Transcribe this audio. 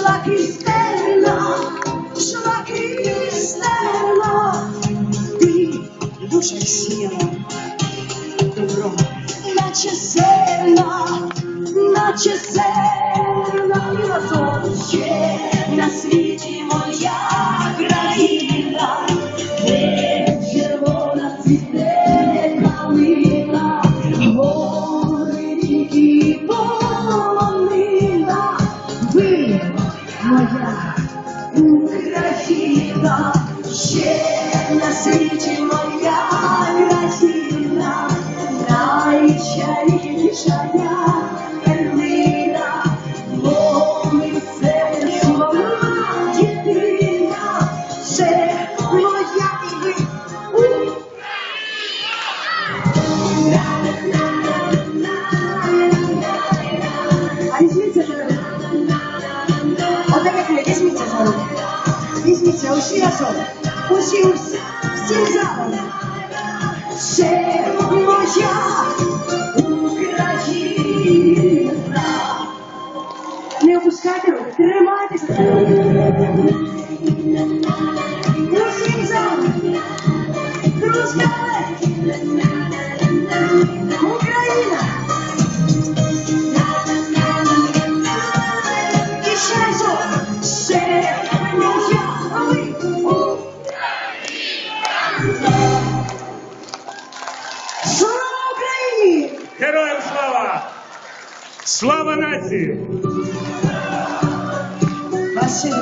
шла крізь шла крізь ти душа сіла, добро, наче зерна, наче зерна, є на світі Моя Україна, ще Візьміться усі разом. Усі, усі, всім залом. Це моя Україна. Не опускайте руки, тримайтеся. Усім залом. Рускаве. Україна. Слава Україні! Героям слава! Слава нації! Василь